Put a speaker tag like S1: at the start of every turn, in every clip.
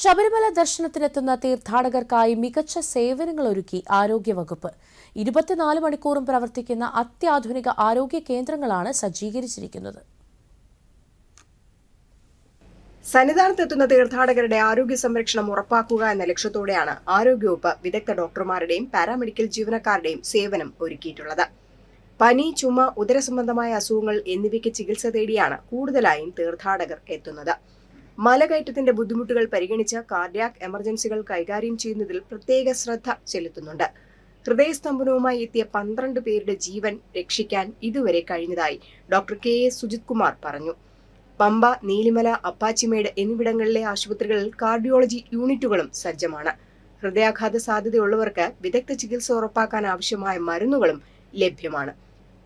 S1: ശബരിമല ദർശനത്തിനെത്തുന്ന തീർത്ഥാടകർക്കായി മികച്ച സേവനങ്ങൾ ഒരുക്കി ആരോഗ്യവകുപ്പ്. ഇരുപത്തിനാല് മണിക്കൂറും പ്രവർത്തിക്കുന്ന അത്യാധുനിക ആരോഗ്യ കേന്ദ്രങ്ങളാണ് സജ്ജീകരിച്ചിരിക്കുന്നത്.
S2: സന്നിധാനത്തെത്തുന്ന തീർത്ഥാടകരുടെ ആരോഗ്യ സംരക്ഷണം ഉറപ്പാക്കുക എന്ന ലക്ഷ്യത്തോടെയാണ് ആരോഗ്യവകുപ്പ് വിദഗ്ധ ഡോക്ടർമാരുടെയും പാരാമെഡിക്കൽ ജീവനക്കാരുടെയും സേവനം ഒരുക്കിയിട്ടുള്ളത്. പനി ചുമ ഉദരസംബന്ധമായ അസുഖങ്ങൾ എന്നിവയ്ക്ക് ചികിത്സ തേടിയാണ് കൂടുതലായും തീർത്ഥാടകർ എത്തുന്നത്. മലകയറ്റത്തിന്റെ ബുദ്ധിമുട്ടുകൾ പരിഗണിച്ച് കാർഡിയാക് എമർജൻസികൾ കൈകാര്യം ചെയ്യുന്നതിൽ പ്രത്യേക ശ്രദ്ധ ചെലുത്തുന്നുണ്ട്. ഹൃദയസ്തംഭനവുമായി എത്തിയ പന്ത്രണ്ട് പേരുടെ ജീവൻ രക്ഷിക്കാൻ ഇതുവരെ കഴിഞ്ഞതായി doctor K S Sujith Kumar പറഞ്ഞു. പമ്പ നീലിമല അപ്പാച്ചിമേട് എന്നിവിടങ്ങളിലെ ആശുപത്രികളിൽ കാർഡിയോളജി യൂണിറ്റുകളും സജ്ജമാണ്. ഹൃദയാഘാത സാധ്യതയുള്ളവർക്ക് വിദഗ്ധ ചികിത്സ ഉറപ്പാക്കാൻ ആവശ്യമായ മരുന്നുകളും ലഭ്യമാണ്.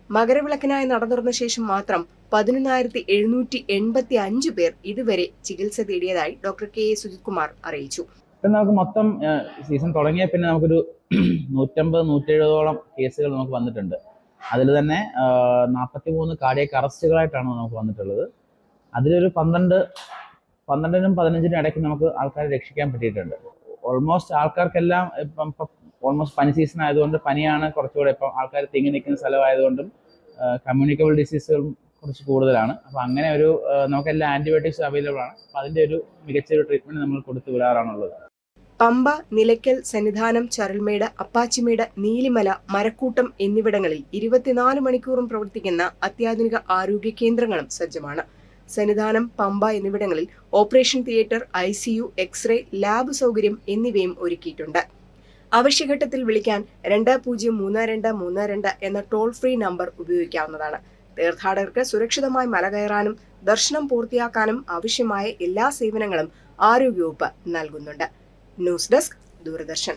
S2: മകരവിളക്കിനായി നടന്നുറന്ന ശേഷം മാത്രം പതിനൊന്നായിരത്തി എഴുന്നൂറ്റി എൺപത്തി അഞ്ച് പേർ ഇതുവരെ ചികിത്സ തേടിയതായി doctor K A Sujith Kumar അറിയിച്ചു.
S3: നമുക്ക് മൊത്തം സീസൺ തുടങ്ങിയ പിന്നെ നമുക്കൊരു നൂറ്റമ്പത് നൂറ്റെഴുപതോളം കേസുകൾ നമുക്ക് വന്നിട്ടുണ്ട്. അതിൽ തന്നെ നാൽപ്പത്തി മൂന്ന് കാർഡിയക് അറസ്റ്റുകളായിട്ടാണ് നമുക്ക് വന്നിട്ടുള്ളത്. അതിലൊരു പന്ത്രണ്ട് പന്ത്രണ്ടിനും പതിനഞ്ചിനും ഇടയ്ക്ക് നമുക്ക് ആൾക്കാരെ രക്ഷിക്കാൻ പറ്റിയിട്ടുണ്ട്. ഓൾമോസ്റ്റ് ആൾക്കാർക്കെല്ലാം ഇപ്പം ഓൾമോസ്റ്റ് പനി സീസൺ ആയതുകൊണ്ട് പനിയാണ് കുറച്ചുകൂടെ ഇപ്പം ആൾക്കാർ തിങ്ങി നിൽക്കുന്ന സ്ഥലമായതുകൊണ്ടും കമ്മ്യൂണിക്കബിൾ ഡിസീസുകളും കുറച്ച് കൂടുതലാണ്. അപ്പോൾ അങ്ങനെ ഒരു നമുക്കെല്ലാം ആന്റിബയോട്ടിക്സ് അവൈലബിൾ ആണ്. അപ്പോൾ അതിന്റെ ഒരു മികച്ചൊരു ട്രീറ്റ്മെന്റ് നമ്മൾ കൊടുത്തു വിടാറാണുള്ളത്.
S2: പമ്പ നിലയ്ക്കൽ സന്നിധാനം ചരൽമേട് അപ്പാച്ചിമേട് നീലിമല മരക്കൂട്ടം എന്നിവിടങ്ങളിൽ ഇരുപത്തിനാല് മണിക്കൂറും പ്രവർത്തിക്കുന്ന അത്യാധുനിക ആരോഗ്യ കേന്ദ്രങ്ങളും സജ്ജമാണ്. സന്നിധാനം പമ്പ എന്നിവിടങ്ങളിൽ operation theatre I C U x-ray lab സൗകര്യം എന്നിവയും ഒരുക്കിയിട്ടുണ്ട്. അവശ്യഘട്ടത്തിൽ വിളിക്കാൻ രണ്ട് പൂജ്യം മൂന്ന് രണ്ട് മൂന്ന് രണ്ട് എന്ന ടോൾ ഫ്രീ നമ്പർ ഉപയോഗിക്കാവുന്നതാണ്. തീർത്ഥാടകർക്ക് സുരക്ഷിതമായി മല കയറാനും ദർശനം പൂർത്തിയാക്കാനും ആവശ്യമായ എല്ലാ സേവനങ്ങളും ആരോഗ്യവകുപ്പ് നൽകുന്നുണ്ട്. News desk Doordarshan.